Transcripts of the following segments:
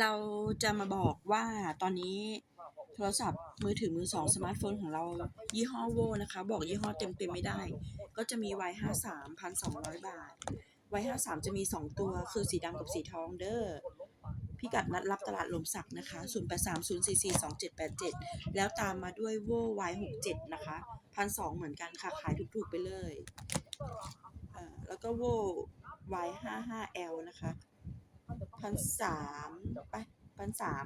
เราจะมาบอกว่าตอนนี้โทรศัพท์มือถือมือสองสมาร์ทโฟนของเรายี่ห้อโวนะคะ บอกยี่ห้อเต็มเต็มๆไม่ได้ ก็จะมี Y 5 3 1,200บาท Y 5 3จะมี2ตัวคือสีดำกับสีทองเด้อพิกัดนัดรับตลาดลมสักนะคะ0 8 3 0 4 4 2 7 8 7 แล้วตามมาด้วยโว Y 6 7นะคะ1,200เหมือนกันค่ะ ขายถูกๆไปเลย แล้วก็โว Y 5 5 L นะคะ พันสามไปพันสาม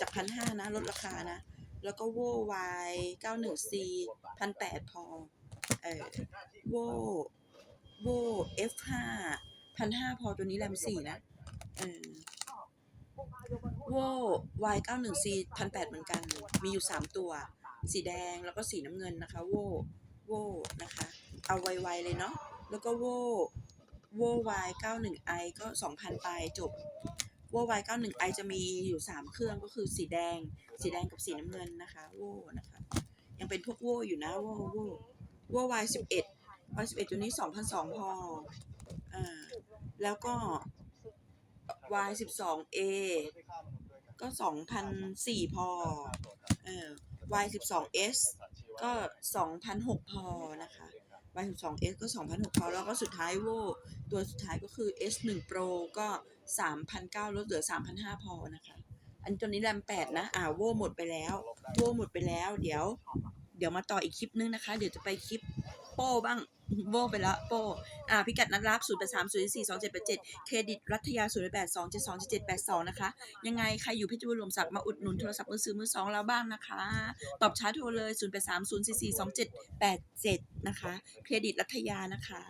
จากพันห้านะ ลดราคานะ แล้วก็โววายเก้าหนึ่งซีพันแปดพอ เออโวโวเอฟห้าพันห้าพอตัวนี้แรมสี่นะเออโววายเก้าหนึ่งซีพันแปดเหมือนกัน มีอยู่สามตัว สีแดงแล้วก็สีน้ำเงินนะคะ โวโวนะคะ เอาไวๆเลยเนาะแล้วก็โว ววายเก้าหนึ่งไอก็สองพันไปจบโววายเก้าหนึ่งไอจะมีอยู่สามเครื่องก็คือสีแดง สีแดงกับสีน้ำเงินนะคะโวนะคะ ยังเป็นพวกโวอยู่นะโวโวโววายสิบเอ็ดวายสิบเอ็ดตัวนี้สองพันสองพออ่าแล้วก็วายสิบสองเอก็สองพันสี่พอเออวายสิบสองเอสก็สองพันหกพอนะคะ y 1 2 s ก็2,006พอแล้วก็สุดท้ายโวตัวสุดท้ายก็คือ s 1 pro ก็ 3,900ลดเหลือ 3,500 พอนะคะ อันตัวนี้แรม8นะ อ่าโวหมดไปแล้ว โวหมดไปแล้ว เดี๋ยว เดี๋ยวมาต่ออีกคลิปนึงนะคะ เดี๋ยวจะไปคลิปโป้บ้างโวไปละโป้อ่าพิกัดนัดรับ0 8 3 0 4 2 7 8 7เครดิตรัฐยา0 8 2 7 2 7 7 8 2นะคะ ยังไง ใครอยู่เพชรบุรีหลวมศักดิ์มาอุดหนุนโทรศัพท์มือซื้อมือสองเราบ้างนะคะ ตอบช้าโทรเลย0 8 3 0 4 4 2 7 8 7นะคะ เครดิตรัฐยานะคะ